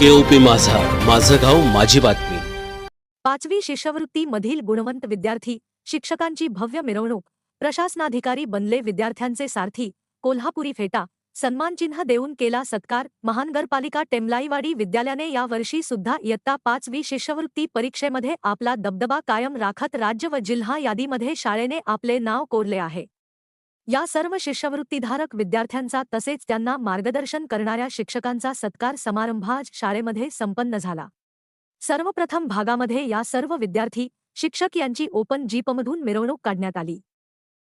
केओपी माझा. माझं गाव माझी बातमी. पाचवी शिष्यवृत्ती मधील गुणवंत विद्यार्थी शिक्षकांची भव्य मिरवणूक. प्रशासनाधिकारी बनले विद्यार्थ्यांचे सारथी कोल्हापुरी फेटा. सन्मानचिन्ह देऊन केला सत्कार. महानगरपालिका टेमलाईवाडी विद्यालयाने यावर्षी सुद्धा इयत्ता पाचवी शिष्यवृत्ती परीक्षेमध्ये आपला दबदबा कायम राखत राज्य व जिल्हा यादीमध्ये शाळेने आपले नाव कोरले आहे. या सर्व शिष्यवृत्तीधारक विद्यार्थ्यांचा तसेच त्यांना मार्गदर्शन करणाऱ्या शिक्षकांचा सत्कार समारंभ आज शाळेमध्ये संपन्न झाला. सर्वप्रथम भागामध्ये या सर्व विद्यार्थी शिक्षक यांची ओपन जीपमधून मिरवणूक काढण्यात आली.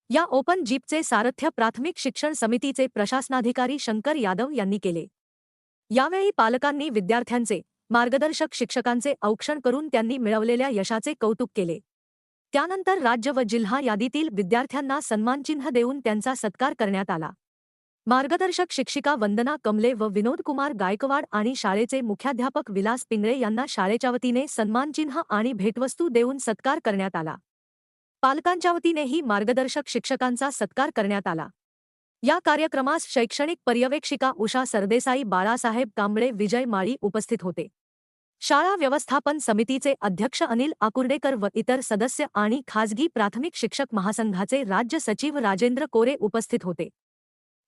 या ओपन जीपचे सारथ्य प्राथमिक शिक्षण समितीचे प्रशासनाधिकारी शंकर यादव यांनी केले. यावेळी पालकांनी विद्यार्थ्यांचे मार्गदर्शक शिक्षकांचे औक्षण करून त्यांनी मिळवलेल्या यशाचे कौतुक केले. त्यानंतर राज्य व जिल्हा यादीतील विद्यार्थ्यांना सन्मानचिन्ह देऊन त्यांचा सत्कार करण्यात आला. मार्गदर्शक शिक्षिका वंदना कमले व विनोदकुमार गायकवाड आणि शाळेचे मुख्याध्यापक विलास पिंगळे यांना शाळेच्या वतीने सन्मानचिन्ह आणि भेटवस्तू देऊन सत्कार करण्यात आला. पालकांच्या वतीनेही मार्गदर्शक शिक्षकांचा सत्कार करण्यात आला. या कार्यक्रमास शैक्षणिक पर्यवेक्षिका उषा सरदेसाई बाळासाहेब कांबळे विजय माळी उपस्थित होते. शाळा व्यवस्थापन समितीचे अध्यक्ष अनिल आकुर्डेकर व इतर सदस्य आणि खाजगी प्राथमिक शिक्षक महासंघाचे राज्य सचिव राजेंद्र कोरे उपस्थित होते.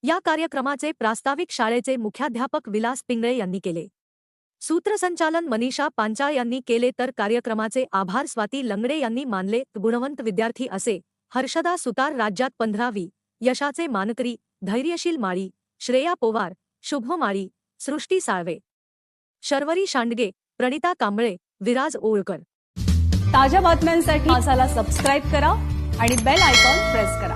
या कार्यक्रमाचे प्रास्ताविक शाळेचे मुख्याध्यापक विलास पिंगळे यांनी केले. सूत्रसंचालन मनीषा पांचाळ यांनी केले तर कार्यक्रमाचे आभार स्वाती लंगडे यांनी मानले गुणवंत विद्यार्थी असे हर्षदा सुतार राज्यात पंधरावी यशाचे मानकरी धैर्यशील माळी श्रेया पोवार शुभ माळी सृष्टी साळवे. शर्वरी शांडगे प्रणिता कांबळे विराज ओळकर. ताज्या बातम्यांसाठी मासाला सबस्क्राईब करा आणि बेल आयकॉन प्रेस करा.